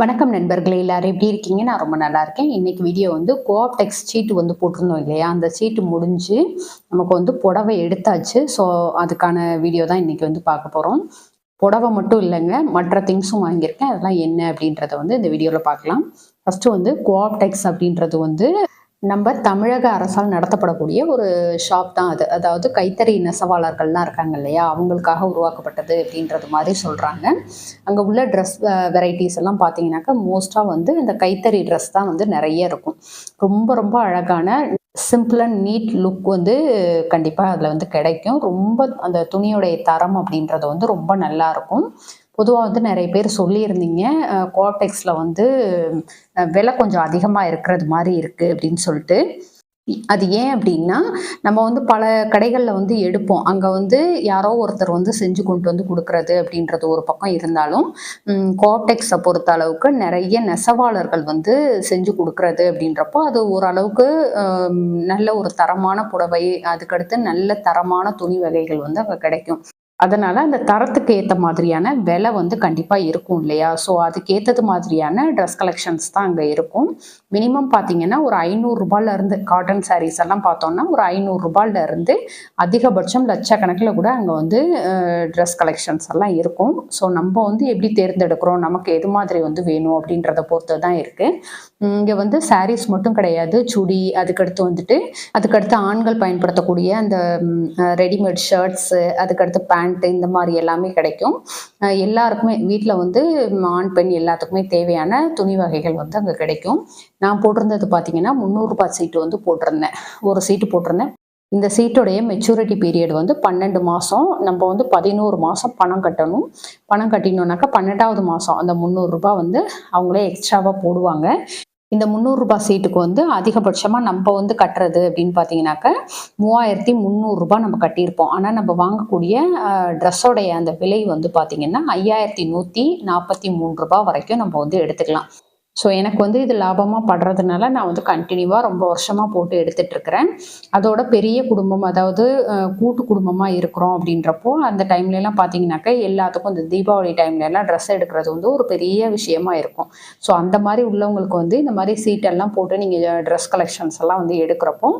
வணக்கம் நண்பர்களே எல்லாரும் எப்படி இருக்கீங்க? நான் ரொம்ப நல்லா இருக்கேன். இன்னைக்கு வீடியோ வந்து கோஆப்டெக்ஸ் சீட்டு வந்து போட்டிருந்தோம் இல்லையா? அந்த சீட்டு முடிஞ்சு நமக்கு வந்து புடவை எடுத்தாச்சு. ஸோ அதுக்கான வீடியோ தான் இன்னைக்கு வந்து பார்க்க போகிறோம் புடவை மட்டும் இல்லைங்க மற்ற திங்ஸும் வாங்கியிருக்கேன். அதெல்லாம் என்ன அப்படின்றத வந்து இந்த வீடியோவில் பார்க்கலாம். ஃபஸ்ட்டு வந்து கோஆப்டெக்ஸ் அப்படின்றது வந்து நம்ம தமிழக அரசால் நடத்தப்படக்கூடிய ஒரு ஷாப் தான் அது. அதாவது கைத்தறி நெசவாளர்கள்லாம் இருக்காங்க இல்லையா? அவங்களுக்காக உருவாக்கப்பட்டது அப்படின்றது மாதிரி சொல்கிறாங்க அங்கே உள்ள ட்ரெஸ் வெரைட்டிஸ் எல்லாம் பார்த்தீங்கன்னாக்கா மோஸ்ட்டாக வந்து இந்த கைத்தறி ட்ரெஸ் தான் வந்து நிறைய இருக்கும். ரொம்ப ரொம்ப அழகான சிம்பிள் அண்ட் நீட் லுக் வந்து கண்டிப்பாக அதில் வந்து கிடைக்கும். ரொம்ப அந்த துணியுடைய தரம் அப்படின்றது வந்து ரொம்ப நல்லா இருக்கும். பொதுவாக வந்து நிறைய பேர் சொல்லியிருந்தீங்க. கோஆப்டெக்ஸில் வந்து விலை கொஞ்சம் அதிகமாக இருக்கிறது மாதிரி இருக்குது அப்படின்னு சொல்லிட்டு. அது ஏன் அப்படின்னா நம்ம வந்து பல கடைகளில் வந்து எடுப்போம். அங்கே வந்து யாரோ ஒருத்தர் வந்து செஞ்சு கொண்டு வந்து கொடுக்கறது அப்படின்றது ஒரு பக்கம் இருந்தாலும் கோஆப்டெக்ஸை பொறுத்த அளவுக்கு நிறைய நெசவாளர்கள் வந்து செஞ்சு கொடுக்கறது அப்படின்றப்போ அது ஓரளவுக்கு நல்ல ஒரு தரமான புடவை அதுக்கடுத்து நல்ல தரமான துணி வகைகள் வந்து அங்கே கிடைக்கும். அதனால் அந்த தரத்துக்கு ஏற்ற மாதிரியான விலை வந்து கண்டிப்பாக இருக்கும் இல்லையா? ஸோ அதுக்கு ஏற்றது மாதிரியான ட்ரெஸ் கலெக்ஷன்ஸ் தான் அங்கே இருக்கும். மினிமம் பார்த்தீங்கன்னா ஒரு ஐநூறுரூபாலேருந்து காட்டன் சாரீஸ் எல்லாம் பார்த்தோம்னா ஒரு ஐநூறுரூபாலேருந்து அதிகபட்சம் லட்சக்கணக்கில் கூட அங்கே வந்து ட்ரெஸ் கலெக்ஷன்ஸ் எல்லாம் இருக்கும். ஸோ நம்ம வந்து எப்படி தேர்ந்தெடுக்கிறோம்? நமக்கு எது மாதிரி வந்து வேணும் அப்படின்றத பொறுத்து தான் இருக்குது இங்கே வந்து சாரீஸ் மட்டும் கிடையாது. சுடி அதுக்கடுத்து வந்துட்டு அதுக்கடுத்து ஆண்கள் பயன்படுத்தக்கூடிய அந்த ரெடிமேட் ஷர்ட்ஸு அதுக்கடுத்து பேண்ட் இந்த மாதிரி எல்லாமே கிடைக்கும். எல்லாருக்குமே வீட்டில் வந்து ஆண் பெண் எல்லாத்துக்குமே தேவையான துணி வகைகள் வந்து அங்கே கிடைக்கும். நான் போட்டிருந்தது பார்த்தீங்கன்னா முந்நூறுரூபா சீட்டு வந்து போட்டிருந்தேன். ஒரு சீட்டு போட்டிருந்தேன். இந்த சீட்டுடைய மெச்சூரிட்டி பீரியட் வந்து பன்னெண்டு மாதம் நம்ம வந்து பதினோரு மாதம் பணம் கட்டணும். பணம் கட்டினோன்னாக்கா பன்னெண்டாவது மாதம் அந்த முந்நூறுரூபா வந்து அவங்களே எக்ஸ்ட்ராவாக போடுவாங்க. இந்த முந்நூறுரூபா சீட்டுக்கு வந்து அதிகபட்சமாக நம்ம வந்து கட்டுறது அப்படின்னு பார்த்தீங்கன்னாக்க மூவாயிரத்தி முந்நூறுரூபா நம்ம கட்டியிருப்போம். ஆனால் நம்ம வாங்கக்கூடிய ட்ரெஸ்ஸோடைய அந்த விலை வந்து பார்த்தீங்கன்னா ஐயாயிரத்தி நூற்றி நாற்பத்தி மூணு ரூபாய் வரைக்கும் நம்ம வந்து எடுத்துக்கலாம். ஸோ எனக்கு வந்து இது லாபமாக படுறதுனால நான் வந்து கண்டினியூவாக ரொம்ப வருஷமாக போட்டு எடுத்துட்டு இருக்கிறேன் அதோட பெரிய குடும்பம் அதாவது கூட்டு குடும்பமாக இருக்கிறோம் அப்படின்றப்போ அந்த டைம்லலாம் பார்த்தீங்கன்னாக்கா எல்லாத்துக்கும் இந்த தீபாவளி டைம்லலாம் ட்ரெஸ் எடுக்கிறது வந்து ஒரு பெரிய விஷயமா இருக்கும். ஸோ அந்த மாதிரி உள்ளவங்களுக்கு வந்து இந்த மாதிரி சீட்டெல்லாம் போட்டு நீங்கள் ட்ரெஸ் கலெக்ஷன்ஸ் எல்லாம் வந்து எடுக்கிறப்போ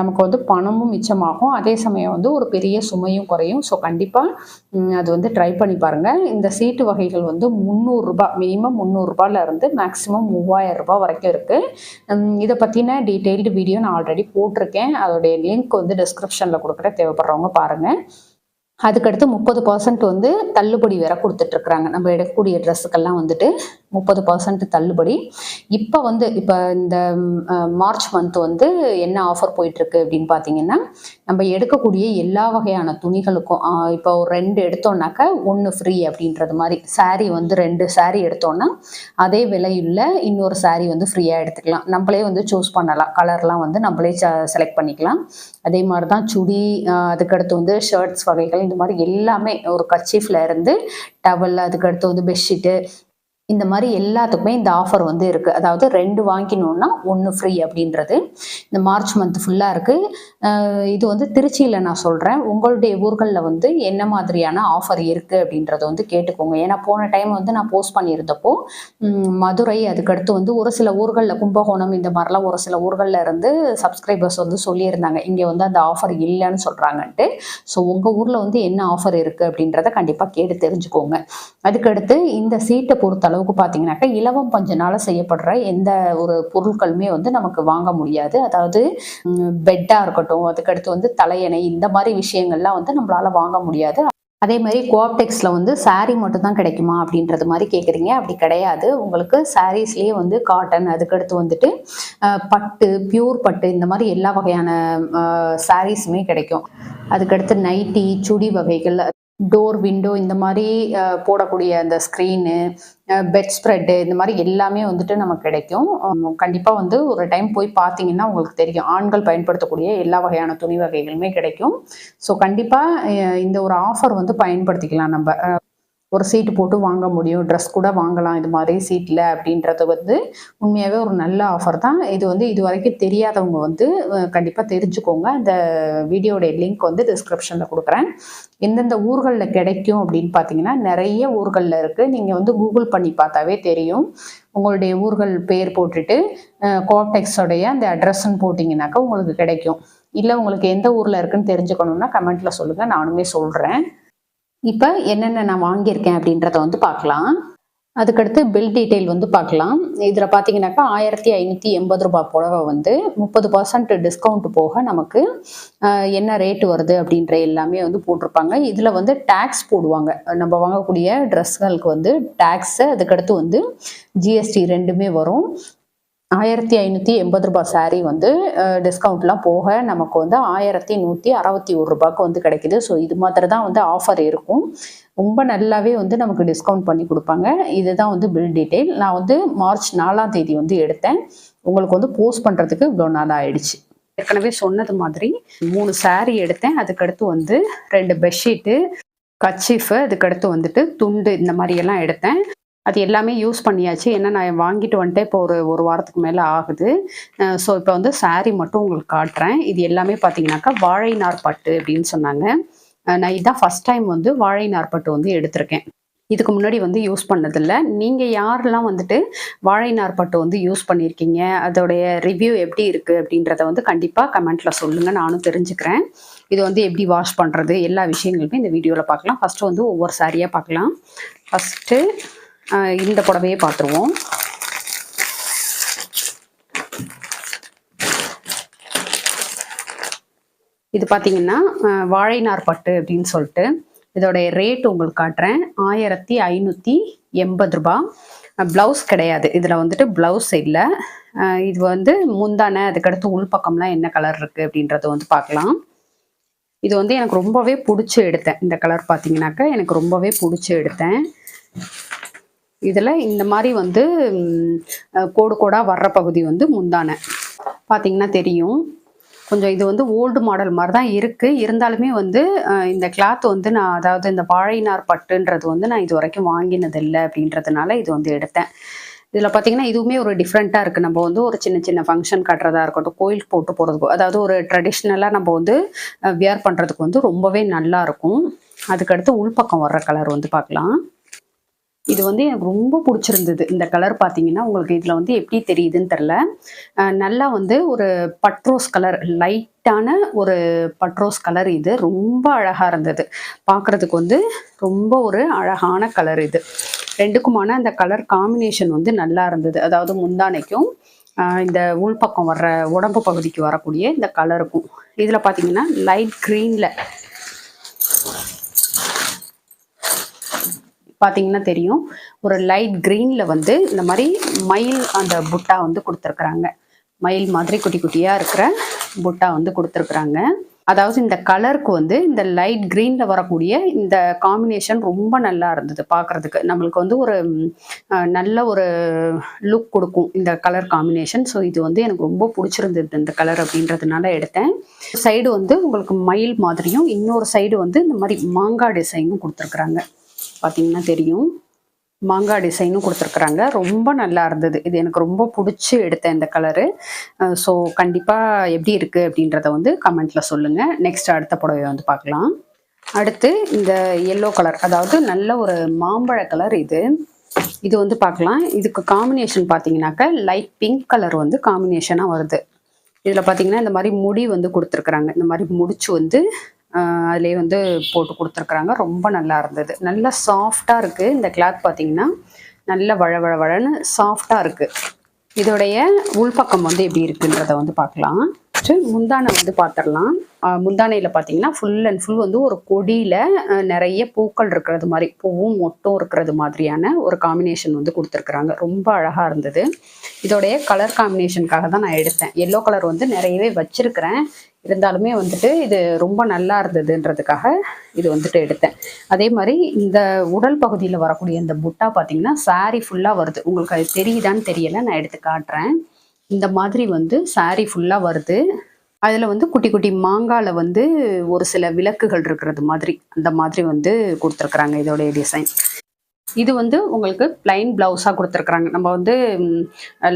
நமக்கு வந்து பணமும் மிச்சமாகும். அதே சமயம் வந்து ஒரு பெரிய சுமையும் குறையும். ஸோ கண்டிப்பாக அது வந்து ட்ரை பண்ணி பாருங்கள் இந்த சீட்டு வகைகள் வந்து முந்நூறுரூபா மினிமம் முந்நூறுரூபால இருந்து மேக்ஸிமம் மூவாயிரம் ரூபாய் வரைக்கும் இருக்குது இதை பற்றின டீட்டெயில்டு வீடியோ நான் ஆல்ரெடி போட்டிருக்கேன். அதோடைய லிங்க் வந்து டிஸ்கிரிப்ஷனில் கொடுக்குற தேவைப்படுறவங்க பாருங்கள் அதுக்கடுத்து முப்பது பர்சன்ட் வந்து தள்ளுபடி வேற கொடுத்துட்ருக்குறாங்க நம்ம எடுக்கக்கூடிய ட்ரெஸ்ஸுக்கெல்லாம் வந்துட்டு. முப்பது பர்சன்ட் தள்ளுபடி. இப்போ வந்து இப்போ இந்த மார்ச் மந்த் வந்து என்ன ஆஃபர் போயிட்டுருக்கு அப்படின்னு பார்த்தீங்கன்னா நம்ம எடுக்கக்கூடிய எல்லா வகையான துணிகளுக்கும் இப்போ ஒரு ரெண்டு எடுத்தோம்னாக்கா ஒன்று ஃப்ரீ அப்படின்றது மாதிரி. Saree வந்து ரெண்டு saree எடுத்தோம்னா அதே விலையுள்ள இன்னொரு saree வந்து ஃப்ரீயாக எடுத்துக்கலாம். நம்மளே வந்து சூஸ் பண்ணலாம். கலர்லாம் வந்து நம்மளே செலக்ட் பண்ணிக்கலாம். அதே மாதிரி தான் சுடி அதுக்கடுத்து வந்து ஷர்ட்ஸ் வகைகள் இந்த மாதிரி எல்லாமே ஒரு கர்ச்சீஃப்ல இருந்து டவல் அதுக்கடுத்து வந்து பெட்ஷீட்டு இந்த மாதிரி எல்லாத்துக்குமே இந்த ஆஃபர் வந்து இருக்குது அதாவது ரெண்டு வாங்கினோன்னா ஒன்று ஃப்ரீ அப்படின்றது. இந்த மார்ச் மந்த் ஃபுல்லாக இருக்குது இது வந்து திருச்சியில் நான் சொல்கிறேன் உங்களுடைய ஊர்களில் வந்து என்ன மாதிரியான ஆஃபர் இருக்குது அப்படின்றத வந்து கேட்டுக்கோங்க. ஏன்னா போன டைம் வந்து நான் போஸ்ட் பண்ணியிருந்தப்போ மதுரை அதுக்கடுத்து வந்து ஒரு சில ஊர்களில் கும்பகோணம் இந்த மாதிரிலாம் ஒரு சில ஊர்களில் இருந்து சப்ஸ்கிரைபர்ஸ் வந்து சொல்லியிருந்தாங்க. இங்கே வந்து அந்த ஆஃபர் இல்லைன்னு சொல்கிறாங்கன்ட்டு ஸோ உங்கள் ஊரில் வந்து என்ன ஆஃபர் இருக்குது அப்படின்றத கண்டிப்பாக கேட்டு தெரிஞ்சுக்கோங்க. அதுக்கடுத்து இந்த சீட்டை பொறுத்த அளவுக்கு பார்த்தீங்கன்னாக்கா இலவம் பஞ்சனால செய்யப்படுற எந்த ஒரு பொருட்களுமே வந்து நமக்கு வாங்க முடியாது. அதாவது பெட்டாக இருக்கட்டும் அதுக்கடுத்து வந்து தலையணை இந்த மாதிரி விஷயங்கள்லாம் வந்து நம்மளால வாங்க முடியாது. அதே மாதிரி கோஆப்டெக்ஸில் வந்து சாரீ மட்டும் தான் கிடைக்குமா அப்படின்றது மாதிரி கேட்குறீங்க அப்படி கிடையாது. உங்களுக்கு சாரீஸ்லேயே வந்து காட்டன் அதுக்கடுத்து வந்துட்டு பட்டு பியூர் பட்டு இந்த மாதிரி எல்லா வகையான சாரீஸுமே கிடைக்கும். அதுக்கடுத்து நைட்டி சுடி வகைகள் டோர் விண்டோ இந்த மாதிரி போடக்கூடிய அந்த ஸ்க்ரீனு பெட் ஸ்ப்ரெட்டு இந்த மாதிரி எல்லாமே வந்துட்டு நமக்கு கிடைக்கும். கண்டிப்பாக வந்து ஒரு டைம் போய் பார்த்தீங்கன்னா உங்களுக்கு தெரியும். ஆண்கள் பயன்படுத்தக்கூடிய எல்லா வகையான துணி வகைகளுமே கிடைக்கும். ஸோ கண்டிப்பாக இந்த ஒரு ஆஃபர் வந்து பயன்படுத்திக்கலாம் நம்ம. ஒரு சீட்டு போட்டு வாங்க முடியும். ட்ரெஸ் கூட வாங்கலாம். இது மாதிரி சீட்டில் அப்படின்றது வந்து உண்மையாகவே ஒரு நல்ல ஆஃபர் தான். இது வந்து இது வரைக்கும் தெரியாதவங்க வந்து கண்டிப்பாக தெரிஞ்சுக்கோங்க. இந்த வீடியோடைய லிங்க் வந்து டிஸ்கிரிப்ஷனில் கொடுக்குறேன். எந்தெந்த ஊர்களில் கிடைக்கும் அப்படின்னு பார்த்தீங்கன்னா நிறைய ஊர்களில் இருக்குது நீங்கள் வந்து கூகுள் பண்ணி பார்த்தாவே தெரியும். உங்களுடைய ஊர்கள் பேர் போட்டுட்டு கோப்டெக்ஸோடைய அந்த அட்ரஸ்ன்னு போட்டிங்கனாக்கா உங்களுக்கு கிடைக்கும். இல்லை உங்களுக்கு எந்த ஊரில் இருக்குன்னு தெரிஞ்சுக்கணுன்னா கமெண்ட்டில் சொல்லுங்கள் நானுமே சொல்கிறேன் இப்போ என்னென்ன நான் வாங்கியிருக்கேன் அப்படின்றத வந்து பார்க்கலாம். அதுக்கடுத்து பில் டீட்டெயில் வந்து பார்க்கலாம். இதில் பார்த்தீங்கன்னாக்கா ஆயிரத்தி ஐநூற்றி எண்பது ரூபாய் புடவை வந்து முப்பது பர்சன்ட் டிஸ்கவுண்ட் போக நமக்கு என்ன ரேட்டு வருது அப்படின்ற எல்லாமே வந்து போட்டிருப்பாங்க. இதில் வந்து டேக்ஸ் போடுவாங்க. நம்ம வாங்கக்கூடிய ட்ரெஸ்களுக்கு வந்து டேக்ஸு அதுக்கடுத்து வந்து ஜிஎஸ்டி ரெண்டுமே வரும். ஆயிரத்தி ஐநூற்றி எண்பது ரூபாய் சாரீ வந்து டிஸ்கவுண்ட்லாம் போக நமக்கு வந்து ஆயிரத்தி நூற்றி அறுபத்தி ஒரு ரூபாய்க்கு வந்து கிடைக்குது. ஸோ இது மாதிரி தான் வந்து ஆஃபர் இருக்கும். ரொம்ப நல்லாவே வந்து நமக்கு டிஸ்கவுண்ட் பண்ணி கொடுப்பாங்க. இதுதான் வந்து பில் டீட்டெயில் நான் வந்து மார்ச் நாலாம் தேதி வந்து எடுத்தேன். உங்களுக்கு வந்து போஸ்ட் பண்ணுறதுக்கு இவ்வளோ நாள் ஆயிடுச்சு. ஏற்கனவே சொன்னது மாதிரி மூணு சாரீ எடுத்தேன். அதுக்கடுத்து வந்து ரெண்டு பெட்ஷீட்டு கச்சிஃபு அதுக்கடுத்து வந்துட்டு துண்டு இந்த மாதிரி எல்லாம் எடுத்தேன். அது எல்லாமே யூஸ் பண்ணியாச்சு. ஏன்னா நான் வாங்கிட்டு வந்துட்டு இப்போ ஒரு ஒரு வாரத்துக்கு மேலே ஆகுது. ஸோ இப்போ வந்து சாரீ மட்டும் உங்களுக்கு காட்டுறேன். இது எல்லாமே பார்த்தீங்கன்னாக்கா வாழை நார்பட்டு அப்படின்னு சொன்னாங்க. நான் இதுதான் ஃபஸ்ட் டைம் வந்து வாழை நார்பட்டு வந்து எடுத்திருக்கேன். இதுக்கு முன்னாடி வந்து யூஸ் பண்ணதில்ல. நீங்கள் யாரெல்லாம் வந்துட்டு வாழை நார்பட்டு வந்து யூஸ் பண்ணியிருக்கீங்க? அதோடைய ரிவ்யூ எப்படி இருக்குது அப்படின்றத வந்து கண்டிப்பாக கமெண்ட்டில் சொல்லுங்கள் நானும் தெரிஞ்சுக்கிறேன். இது வந்து எப்படி வாஷ் பண்ணுறது எல்லா விஷயங்களுமே இந்த வீடியோவில் பார்க்கலாம். ஃபஸ்ட்டு வந்து ஒவ்வொரு சாரியாக பார்க்கலாம். ஃபஸ்ட்டு இந்த புடவையே பார்த்துருவோம் இது பார்த்தீங்கன்னா வாழைநார் பட்டு அப்படின்னு சொல்லிட்டு இதோடைய ரேட் உங்களுக்கு காட்டுறேன். ஆயிரத்தி ஐநூற்றி எண்பது ரூபா. ப்ளவுஸ் கிடையாது. இதில் வந்துட்டு ப்ளவுஸ் இல்லை. இது வந்து முந்தான அதுக்கடுத்து உள்பக்கம்லாம் என்ன கலர் இருக்குது அப்படின்றத வந்து பார்க்கலாம் இது வந்து எனக்கு ரொம்பவே பிடிச்சி எடுத்தேன். இந்த கலர் பார்த்தீங்கன்னாக்கா எனக்கு ரொம்பவே பிடிச்சி எடுத்தேன். இதில் இந்த மாதிரி வந்து கோடு கோடாக வர்ற பகுதி வந்து முந்தானை. பார்த்தீங்கன்னா தெரியும். கொஞ்சம் இது வந்து ஓல்டு மாடல் மாதிரி தான் இருக்குது இருந்தாலுமே வந்து இந்த கிளாத் வந்து நான் அதாவது இந்த வாழைநார் பட்டுன்றது வந்து நான் இது வரைக்கும் வாங்கினதில்லை அப்படின்றதுனால இது வந்து எடுத்தேன். இதில் பார்த்தீங்கன்னா இதுவுமே ஒரு டிஃப்ரெண்ட்டாக இருக்குது நம்ம வந்து ஒரு சின்ன சின்ன ஃபங்க்ஷன் கட்டுறதா இருக்கட்டும் கோயிலுக்கு போட்டு போகிறதுக்கு அதாவது ஒரு ட்ரெடிஷ்னலாக நம்ம வந்து வியர் பண்ணுறதுக்கு வந்து ரொம்பவே நல்லா இருக்கும். அதுக்கடுத்து உள்பக்கம் வர்ற கலர் வந்து பார்க்கலாம் இது வந்து எனக்கு ரொம்ப பிடிச்சிருந்தது. இந்த கலர் பார்த்தீங்கன்னா உங்களுக்கு இதில் வந்து எப்படி தெரியுதுன்னு தெரில நல்லா வந்து ஒரு பட்ரோஸ் கலர் லைட்டான ஒரு பட்ரோஸ் கலர் இது. ரொம்ப அழகாக இருந்தது. பார்க்குறதுக்கு வந்து ரொம்ப ஒரு அழகான கலர் இது. ரெண்டுக்குமான அந்த கலர் காம்பினேஷன் வந்து நல்லா இருந்தது. அதாவது முந்தானைக்கும் இந்த உள்பக்கம் வர்ற உடம்பு பகுதிக்கு வரக்கூடிய இந்த கலருக்கும் இதில் பார்த்தீங்கன்னா லைட் க்ரீனில் பார்த்தீங்கன்னா தெரியும். ஒரு லைட் க்ரீனில் வந்து இந்த மாதிரி மயில் அந்த புட்டா வந்து கொடுத்துருக்குறாங்க. மயில் மாதிரி குட்டி குட்டியாக இருக்கிற புட்டா வந்து கொடுத்துருக்குறாங்க. அதாவது இந்த கலருக்கு வந்து இந்த லைட் க்ரீனில் வரக்கூடிய இந்த காம்பினேஷன் ரொம்ப நல்லா இருந்தது பார்க்குறதுக்கு நம்மளுக்கு வந்து ஒரு நல்ல ஒரு லுக் கொடுக்கும் இந்த கலர் காம்பினேஷன் ஸோ இது வந்து எனக்கு ரொம்ப பிடிச்சிருந்தது இந்த கலர் அப்படின்றதுனால எடுத்தேன். சைடு வந்து உங்களுக்கு மயில் மாதிரியும் இன்னொரு சைடு வந்து இந்த மாதிரி மாங்காய் டிசைனும் கொடுத்துருக்குறாங்க. பார்த்தீங்கன்னா தெரியும். மாங்காய் டிசைனும் கொடுத்துருக்குறாங்க. ரொம்ப நல்லா இருந்தது. இது எனக்கு ரொம்ப பிடிச்சி எடுத்தேன் இந்த கலரு ஸோ கண்டிப்பாக எப்படி இருக்குது அப்படின்றத வந்து கமெண்ட்டில் சொல்லுங்கள் நெக்ஸ்ட் அடுத்த புடவை வந்து பார்க்கலாம். அடுத்து இந்த எல்லோ கலர் அதாவது நல்ல ஒரு மாம்பழ கலர் இது. இது வந்து பார்க்கலாம். இதுக்கு காம்பினேஷன் பார்த்தீங்கன்னாக்கா லைட் பிங்க் கலர் வந்து காம்பினேஷனாக வருது. இதில் பார்த்தீங்கன்னா இந்த மாதிரி முடி வந்து கொடுத்துருக்குறாங்க. இந்த மாதிரி முடிச்சு வந்து அதிலே வந்து போட்டு கொடுத்துருக்குறாங்க. ரொம்ப நல்லா இருந்தது. நல்லா சாஃப்டாக இருக்குது இந்த கிளாத் பார்த்தீங்கன்னா நல்ல வழ வழ வழன்னு சாஃப்டாக இருக்குது இதோடைய உள்பக்கம் வந்து எப்படி இருக்குன்றத வந்து பார்க்கலாம். முந்தானை வந்து பார்த்துடலாம் முந்தானையில் பார்த்தீங்கன்னா ஃபுல் அண்ட் ஃபுல் வந்து ஒரு கொடியில் நிறைய பூக்கள் இருக்கிறது மாதிரி பூவும் மொட்டும் இருக்கிறது மாதிரியான ஒரு காம்பினேஷன் வந்து கொடுத்துருக்குறாங்க. ரொம்ப அழகாக இருந்தது. இதோடைய கலர் காம்பினேஷனுக்காக தான் நான் எடுத்தேன். எல்லோ கலர் வந்து நிறையவே வச்சுருக்கிறேன். இருந்தாலுமே வந்துட்டு இது ரொம்ப நல்லா இருந்ததுன்றதுக்காக இது வந்துட்டு எடுத்தேன். அதே மாதிரி இந்த உடல் பகுதியில் வரக்கூடிய இந்த புட்டா பார்த்தீங்கன்னா சாரீ ஃபுல்லாக வருது. உங்களுக்கு அது தெரியுதான்னு தெரியலை நான் எடுத்து காட்டுறேன். இந்த மாதிரி வந்து சாரீ ஃபுல்லாக வருது. அதில் வந்து குட்டி குட்டி மாங்காயில் வந்து ஒரு சில விளக்குகள் இருக்கிறது மாதிரி அந்த மாதிரி வந்து கொடுத்துருக்குறாங்க இதோடைய டிசைன் இது வந்து உங்களுக்கு பிளைன் ப்ளவுஸாக கொடுத்துருக்குறாங்க. நம்ம வந்து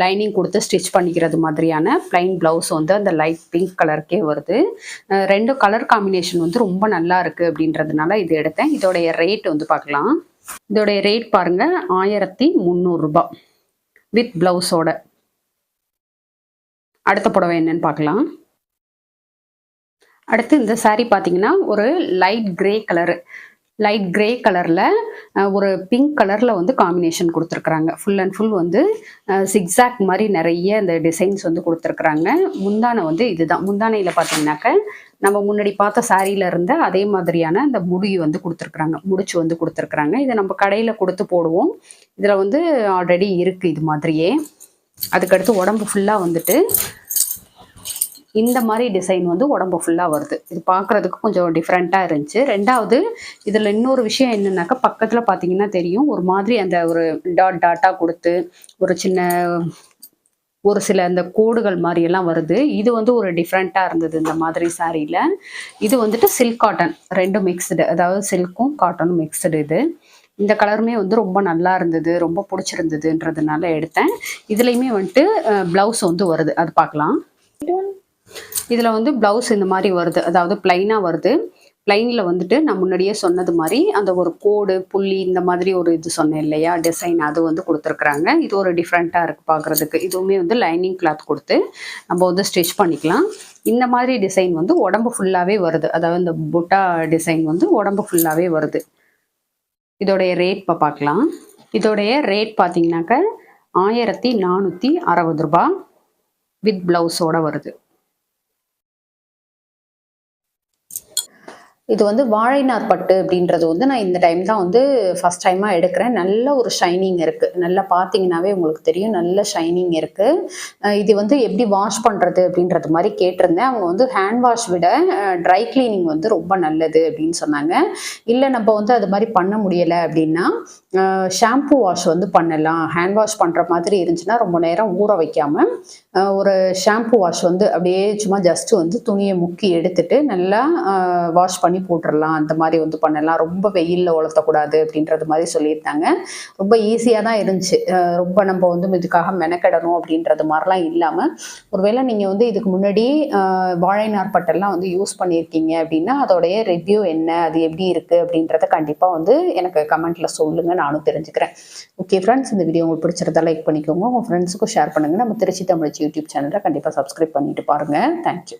லைனிங் கொடுத்து ஸ்டிச் பண்ணிக்கிறது மாதிரியான பிளைன் ப்ளவுஸ் வந்து அந்த லைட் பிங்க் கலருக்கே வருது. ரெண்டு கலர் காம்பினேஷன் வந்து ரொம்ப நல்லா இருக்குது அப்படின்றதுனால இது எடுத்தேன். இதோடைய ரேட் வந்து பார்க்கலாம். இதோடைய ரேட் பாருங்க ஆயிரத்தி முந்நூறுரூபா வித் ப்ளவுஸோட அடுத்த புடவை என்னன்னு பார்க்கலாம். அடுத்து இந்த சாரீ பார்த்தீங்கன்னா ஒரு light grey colour light grey கலரில் ஒரு பிங்க் கலரில் வந்து காம்பினேஷன் கொடுத்துருக்குறாங்க. ஃபுல் அண்ட் ஃபுல் வந்து சிக்ஸாக் மாதிரி நிறைய இந்த டிசைன்ஸ் வந்து கொடுத்துருக்குறாங்க. முந்தானை வந்து இதுதான். முந்தானையில் பார்த்தீங்கன்னாக்க நம்ம முன்னாடி பார்த்த சாரியில இருந்த அதே மாதிரியான அந்த முடி வந்து கொடுத்துருக்குறாங்க. முடிச்சு வந்து கொடுத்துருக்குறாங்க. இதை நம்ம கடையில் கொடுத்து போடுவோம். இதில் வந்து ஆல்ரெடி இருக்குது இது மாதிரியே. அதுக்கடுத்து உடம்பு ஃபுல்லாக வந்துட்டு இந்த மாதிரி டிசைன் வந்து உடம்பு ஃபுல்லாக வருது. இது பார்க்குறதுக்கு கொஞ்சம் டிஃப்ரெண்ட்டாக இருந்துச்சு. ரெண்டாவது இதில் இன்னொரு விஷயம் என்னென்னாக்கா பக்கத்தில் பார்த்தீங்கன்னா தெரியும். ஒரு மாதிரி அந்த ஒரு டாட் டாட்டாக கொடுத்து ஒரு சின்ன ஒரு சில அந்த கோடுகள் மாதிரி எல்லாம் வருது. இது வந்து ஒரு டிஃப்ரெண்ட்டாக இருந்தது இந்த மாதிரி சாரியில். இது வந்துட்டு சில்க் காட்டன் ரெண்டும் மிக்ஸ்டு அதாவது சில்க்கும் காட்டனும் மிக்ஸ்டு இது. இந்த கலருமே வந்து ரொம்ப நல்லா இருந்தது ரொம்ப பிடிச்சிருந்ததுன்றதுனால எடுத்தேன். இதுலேயுமே வந்துட்டு ப்ளவுஸ் வந்து வருது. அது பார்க்கலாம். இதில் வந்து ப்ளவுஸ் இந்த மாதிரி வருது. அதாவது பிளைனாக வருது. பிளைனில் வந்துட்டு நான் முன்னாடியே சொன்னது மாதிரி அந்த ஒரு கோடு புள்ளி இந்த மாதிரி ஒரு இது சொன்னேன் இல்லையா? டிசைன் அது வந்து கொடுத்துருக்குறாங்க. இது ஒரு டிஃப்ரெண்ட்டாக இருக்குது பார்க்குறதுக்கு இதுவுமே வந்து லைனிங் கிளாத் கொடுத்து நம்ம வந்து ஸ்டிச் பண்ணிக்கலாம். இந்த மாதிரி டிசைன் வந்து உடம்பு ஃபுல்லாகவே வருது. அதாவது இந்த புட்டா டிசைன் வந்து உடம்பு ஃபுல்லாகவே வருது. இதோடைய ரேட் இப்போ பார்க்கலாம். இதோடைய ரேட் பார்த்தீங்கன்னாக்க ஆயிரத்தி நானூற்றி அறுபது ரூபா வித் ப்ளவுஸோட வருது. இது வந்து வாழைநார் பட்டு அப்படின்றது வந்து நான் இந்த டைம் தான் வந்து ஃபஸ்ட் டைமாக எடுக்கிறேன். நல்ல ஒரு ஷைனிங் இருக்குது நல்லா பார்த்தீங்கன்னாவே உங்களுக்கு தெரியும். நல்ல ஷைனிங் இருக்குது இது வந்து எப்படி வாஷ் பண்ணுறது அப்படின்றது மாதிரி கேட்டிருந்தேன். அவங்க வந்து ஹேண்ட் வாஷ் விட ட்ரை கிளீனிங் வந்து ரொம்ப நல்லது அப்படின்னு சொன்னாங்க. இல்லை நம்ம வந்து அது மாதிரி பண்ண முடியலை அப்படின்னா ஷாம்பு வாஷ் வந்து பண்ணலாம். ஹேண்ட் வாஷ் பண்ணுற மாதிரி இருந்துச்சுன்னா ரொம்ப நேரம் ஊற வைக்காம ஒரு ஷாம்பு வாஷ் வந்து அப்படியே சும்மா ஜஸ்ட்டு வந்து துணியை முக்கி எடுத்துட்டு நல்லா வாஷ் பண்ணி போட்டுடலாம் அந்த மாதிரி வந்து பண்ணலாம். ரொம்ப வெயிலில் உலர்த்தக்கூடாது அப்படின்றது மாதிரி சொல்லியிருந்தாங்க. ரொம்ப ஈஸியாக தான் இருந்துச்சு. ரொம்ப நம்ம வந்து இதுக்காக மெனக்கெடணும் அப்படின்றது மாதிரிலாம் இல்லாமல் ஒருவேளை நீங்கள் வந்து இதுக்கு முன்னாடி வாழை நார்பட்டெல்லாம் வந்து யூஸ் பண்ணியிருக்கீங்க அப்படின்னா அதோடைய ரிவ்யூ என்ன? அது எப்படி இருக்குது அப்படின்றத கண்டிப்பாக வந்து எனக்கு கமெண்ட்டில் சொல்லுங்கள் நானும் தெரிஞ்சுக்கிறேன். ஓகே ஃப்ரெண்ட்ஸ் இந்த வீடியோ உங்களுக்கு பிடிச்சிருந்தா லைக் பண்ணிக்கோங்க. உங்கள் ஃப்ரெண்ட்ஸுக்கும் ஷேர் பண்ணுங்கள் நம்ம திருச்சி தமிழ்ச்சி யூடியூப் சேனலை கண்டிப்பாக சப்ஸ்கிரைப் பண்ணிட்டு பாருங்கள் தேங்க்யூ